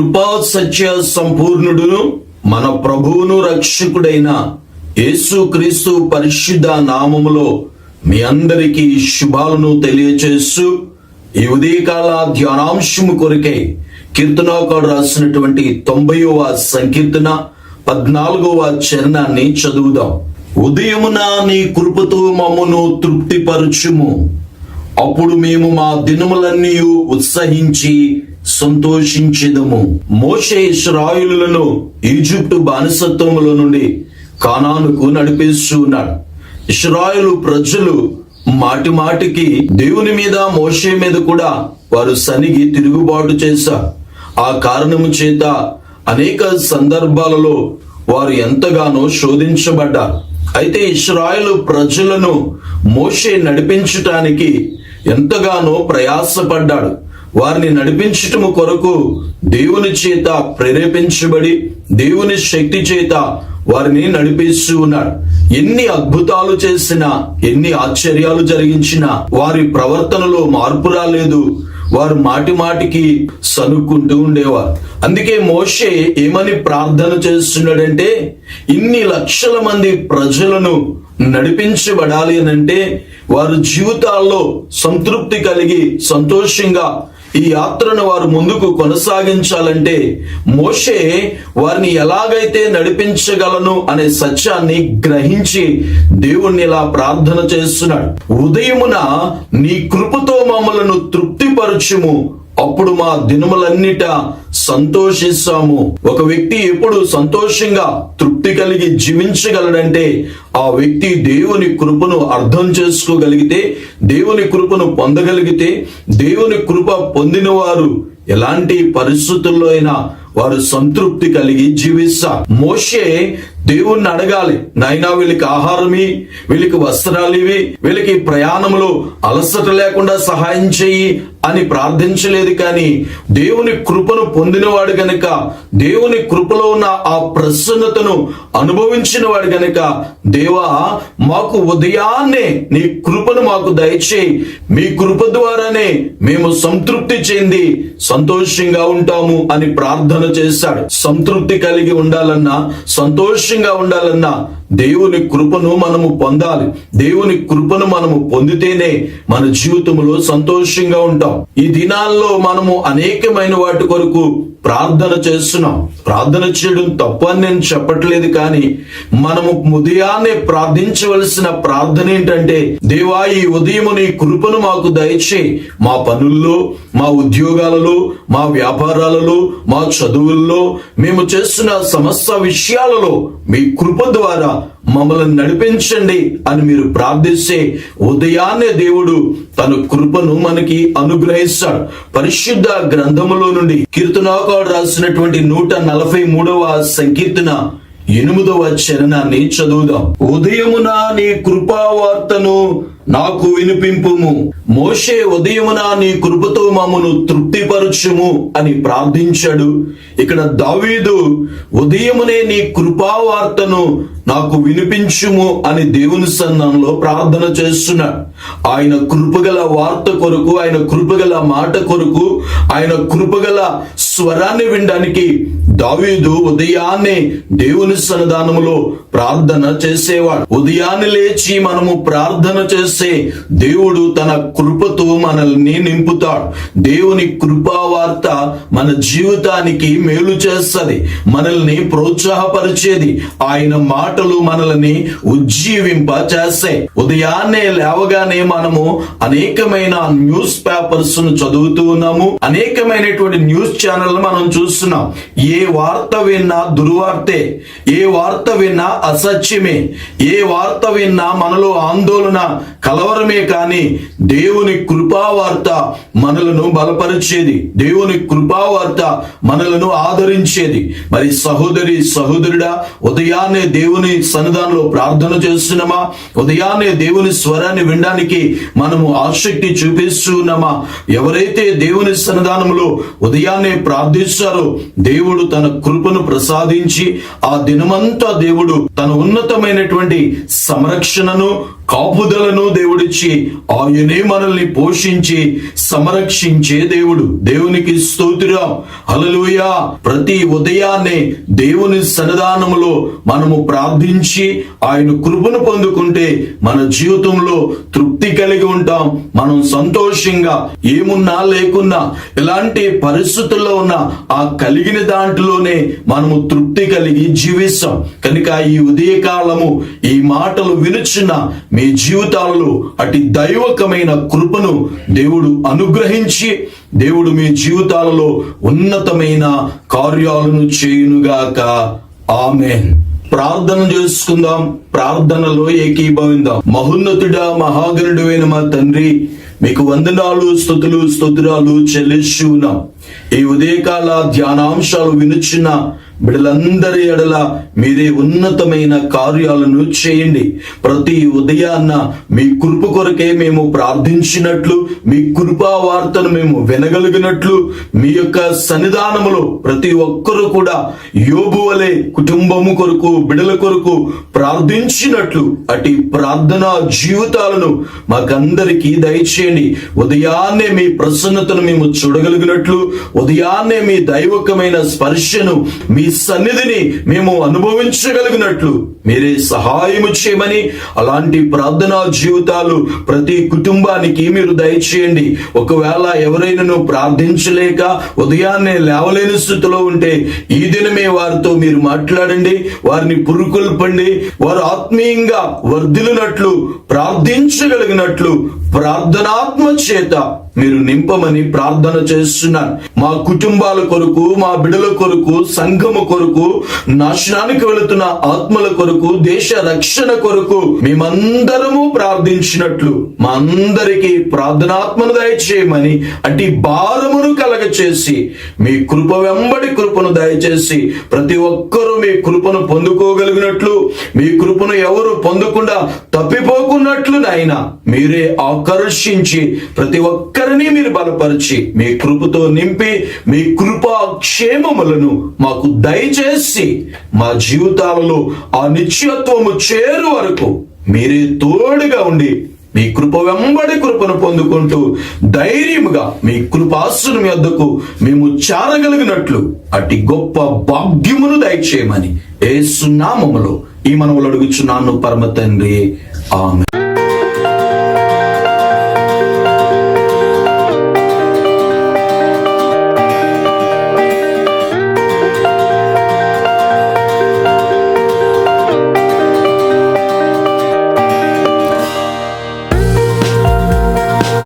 కృపా సత్య సంపూర్ణుడును మన ప్రభువును రక్షకుడైన యేసుక్రీస్తు పరిశుద్ధ నామములో మీ అందరికీ శుభాలను తెలియచేస్తూ ఈ ఉదయకాల ధ్యానాంశము కొరకై కీర్తనాకాడు రాసినటువంటి తొంభైవ సంకీర్తన పద్నాలుగవ చరణాన్ని చదువుదాం. ఉదయమున నీ కృపతో మమ్మను తృప్తిపరచుము. అప్పుడు మేము మా దినములన్నీ ఉత్సహించి సంతోషించెదము. మోషే ఇస్రాయిలులను ఈజిప్టు బానిసత్వంలో నుండి కానానుకు నడిపిస్తూ ఉన్నాడు. ఇస్రాయిలు ప్రజలు మాటి మాటికి దేవుని మీద మోషే మీద కూడా వారు సనిగి తిరుగుబాటు చేశారు ఆ కారణము చేత అనేక సందర్భాలలో వారు ఎంతగానో శోధించబడ్డారు అయితే ఇస్రాయలు ప్రజలను మోషే నడిపించటానికి ఎంతగానో ప్రయాసపడ్డాడు. వారిని నడిపించటము కొరకు దేవుని చేత ప్రేరేపించబడి దేవుని శక్తి చేత వారిని నడిపిస్తూ ఉన్నాడు ఎన్ని అద్భుతాలు చేసినా ఎన్ని ఆశ్చర్యాలు జరిగించినా వారి ప్రవర్తనలో మార్పు రాలేదు. వారు మాటి మాటికి సనుక్కుంటూ ఉండేవారు. అందుకే మోషే ఏమని ప్రార్థన చేస్తున్నాడంటే ఇన్ని లక్షల మంది ప్రజలను నడిపించబడాలి అని అంటే వారు జీవితాల్లో సంతృప్తి కలిగి సంతోషంగా ఈ యాత్రను వారు ముందుకు కొనసాగించాలంటే మోషే వారిని ఎలాగైతే నడిపించగలను అనే సత్యాన్ని గ్రహించి దేవుణ్ణి ఇలా ప్రార్థన చేస్తున్నాడు. ఉదయమున నీ కృపతో మమ్మలను తృప్తిపరచుము. అప్పుడు మా దినములన్నిట సంతోషిస్తాము. ఒక వ్యక్తి ఎప్పుడు సంతోషంగా తృప్తి కలిగి జీవించగలడంటే ఆ వ్యక్తి దేవుని కృపను అర్థం చేసుకోగలిగితే దేవుని కృపను పొందగలిగితే దేవుని కృప పొందిన వారు ఎలాంటి పరిస్థితుల్లో అయినా వారు సంతృప్తి కలిగి జీవిస్తారు. మోషే దేవుణ్ణి అడగాలి నాయనా వీళ్ళకి ఆహారమి వీళ్ళకి వస్త్రాలివి వీళ్ళకి ప్రయాణంలో అలసట లేకుండా సహాయం చేయి అని ప్రార్థించలేదు కానీ దేవుని కృపను పొందినవాడు గనక దేవుని కృపలో ఉన్న ఆ ప్రసన్నతను అనుభవించిన వాడు గనక దేవా మాకు ఉదయాన్నే నీ కృపను మాకు దయచేయి. మీ కృప ద్వారానే మేము సంతృప్తి చెంది సంతోషంగా ఉంటాము అని ప్రార్థన చేశాడు. సంతృప్తి కలిగి ఉండాలన్నా సంతోషంగా ఉండాలన్నా దేవుని కృపను మనము పొందాలి. దేవుని కృపను మనము పొందితేనే మన జీవితంలో సంతోషంగా ఉంటాం. ఈ దినాల్లో మనము అనేకమైన వాటి కొరకు ప్రార్థన చేస్తున్నాం. ప్రార్థన చేయడం తప్పు అని నేను చెప్పట్లేదు కానీ మనము ఉదయాన్నే ప్రార్థించవలసిన ప్రార్థన ఏంటంటే దేవా ఈ ఉదయము నీ కృపను మాకు దయచే మా పనుల్లో మా ఉద్యోగాలలో మా వ్యాపారాలలో మా చదువుల్లో మేము చేస్తున్న సమస్త విషయాలలో మీ కృప ద్వారా మమ్మల్ని నడిపించండి అని మీరు ప్రార్థిస్తే ఉదయాన్నే దేవుడు తన కృపను మనకి అనుగ్రహిస్తాడు. పరిశుద్ధ గ్రంథములో నుండి కీర్తనాకాడు రాసినటువంటి నూట నలభై మూడవ సంకీర్తన ఎనిమిదవ చరణాన్ని చదువుదాం. ఉదయమున నీ కృపావార్తను నాకు వినిపింపుము. మోషే ఉదయమున నీ కృపతో మమ్మను తృప్తిపరచుము అని ప్రార్థించాడు. ఇక్కడ దావీదు ఉదయమునే నీ కృపావార్తను నాకు వినిపించుము అని దేవుని సన్నంలో ప్రార్థన చేస్తున్నాడు ఆయన కృపగల వార్త కొరకు ఆయన కృపగల మాట కొరకు ఆయన కృపగల స్వరాన్ని వినడానికి దావీదు ఉదయాన్నే దేవుని సన్నిధానములో ప్రార్థన చేసేవాడు. ఉదయాన్నే లేచి మనము ప్రార్థన చేస్తే దేవుడు తన కృపతో మనల్ని నింపుతాడు. దేవుని కృపా మన జీవితానికి మేలు చేస్తది మనల్ని ప్రోత్సాహపరిచేది. ఆయన మాటలు మనల్ని ఉజ్జీవింప చేస్తాయి. ఉదయాన్నే లేవగానే మనము అనేకమైన న్యూస్ పేపర్స్ను చదువుతూ ఉన్నాము. అనేకమైనటువంటి న్యూస్ ఛానల్ మనం చూస్తున్నాం. ఏ వార్త విన్నా దుర్వార్తే ఏ వార్త విన్నా అసత్యమే ఏ వార్త విన్నా మనలో ఆందోళన కలవరమే కానీ దేవుని కృపావార్త మనలను బలపరిచేది. దేవుని కృపా కృపావార్త మనలను ఆదరించేది. మరి సహోదరి సహోదరుడా ఉదయాన్నే దేవుని సన్నిధానంలో ప్రార్థన చేస్తున్నామా? ఉదయాన్నే దేవుని స్వరాన్ని వినడానికి మనము ఆసక్తి చూపిస్తున్నామా? ఎవరైతే దేవుని సన్నిధానంలో ఉదయాన్నే ప్రార్థిస్తారో దేవుడు తన కృపను ప్రసాదించి ఆ దినమంతా దేవుడు తన ఉన్నతమైనటువంటి సంరక్షణను కాపుదలను దేవుడిచ్చి ఆయనే మనల్ని పోషించి సంరక్షించే దేవుడు. దేవునికి స్తోత్రం. హల్లెలూయా. ప్రతి ఉదయాన్నే దేవుని సన్నిధానములో మనము ప్రార్థించి ఆయన కృపను పొందుకుంటే మన జీవితంలో తృప్తి తృప్తి కలిగి ఉంటాం. మనం సంతోషంగా ఏమున్నా లేకున్నా ఎలాంటి పరిస్థితుల్లో ఉన్నా ఆ కలిగిన దాంట్లోనే మనము తృప్తి కలిగి జీవిస్తాం. కనుక ఈ ఉదయకాలము ఈ మాటలు వినుచున్న మీ జీవితాలలో అటు దైవకమైన కృపను దేవుడు అనుగ్రహించి దేవుడు మీ జీవితాలలో ఉన్నతమైన కార్యాలను చేయునుగాక. ఆమెన్. ప్రార్థన చేసుకుందాం ప్రార్థనలో ఏకీభవిందాం. మహోన్నతుడా మహాగణుడు మా తండ్రి మీకు వందనాలు స్థుతులు స్తోత్రాలు చెల్లిస్తున్నాం ఈ ఉదయకాల ధ్యానాంశాలు వినుచున్న బిడలందరి ఎడల మీరే ఉన్నతమైన కార్యాలను చేయండి. ప్రతి ఉదయాన్న మీ కృప కొరకే మేము ప్రార్థించినట్లు మీ కృపా వార్తను మేము వినగలిగినట్లు మీ యొక్క సన్నిధానములో ప్రతి ఒక్కరూ కూడా యోబు వలె కుటుంబము కొరకు బిడల కొరకు ప్రార్థించినట్లు అటు ప్రార్థన జీవితాలను మాకందరికీ దయచేయండి. ఉదయాన్నే మీ ప్రసన్నతను మేము చూడగలిగినట్లు ఉదయాన్నే మీ దైవకమైన స్పర్శను మీ సన్నిధిని మేము అనుభవం అనుభవించగలిగినట్లు. మీరే సహాయము చేయమని అలాంటి ప్రార్థనా జీవితాలు ప్రతి కుటుంబానికి మీరు దయచేయండి. ఒకవేళ ఎవరైనా ప్రార్థించలేక ఉదయాన్నే లేవలేని స్థితిలో ఉంటే ఈ దినమే వారితో మీరు మాట్లాడండి వారిని పురుకొల్పండి వారు ఆత్మీయంగా వర్ధిలినట్లు ప్రార్థించగలిగినట్లు ప్రార్థనాత్మ చేత మీరు నింపమని ప్రార్థన చేస్తున్నాను మా కుటుంబాల కొరకు మా బిడల కొరకు సంఘము కొరకు నాశనానికి వెళుతున్న ఆత్మల కొరకు కొరకు దేశ రక్షణ కొరకు మేమందరము ప్రార్థించినట్లు మా అందరికీ ప్రార్థనాత్మను దయచేయమని అటు భారమును కలగ చేసి మీ కృప వెంబడి కృపను దయచేసి ప్రతి ఒక్కరూ మీ కృపను పొందుకోగలిగినట్లు మీ కృపను ఎవరు పొందకుండా తప్పిపోకున్నట్లు నాయన మీరే ఆకర్షించి ప్రతి ఒక్కరిని మీరు బలపరిచి మీ కృపతో నింపి మీ కృపా క్షేమములను మాకు దయచేసి మా జీవితాలలో ఆ నిత్యత్వము చేరు వరకు మీరే తోడుగా ఉండి మీ కృప వెంబడి కృపను పొందుకుంటూ ధైర్యముగా మీ కృపాసుని వద్దకు మేము చేరగలిగినట్లు అటు గొప్ప భాగ్యమును దయచేయమని ఏ సున్నామములో ఈ మనవులు అడుగుచున్నాను పరమ తండ్రి. ఆమె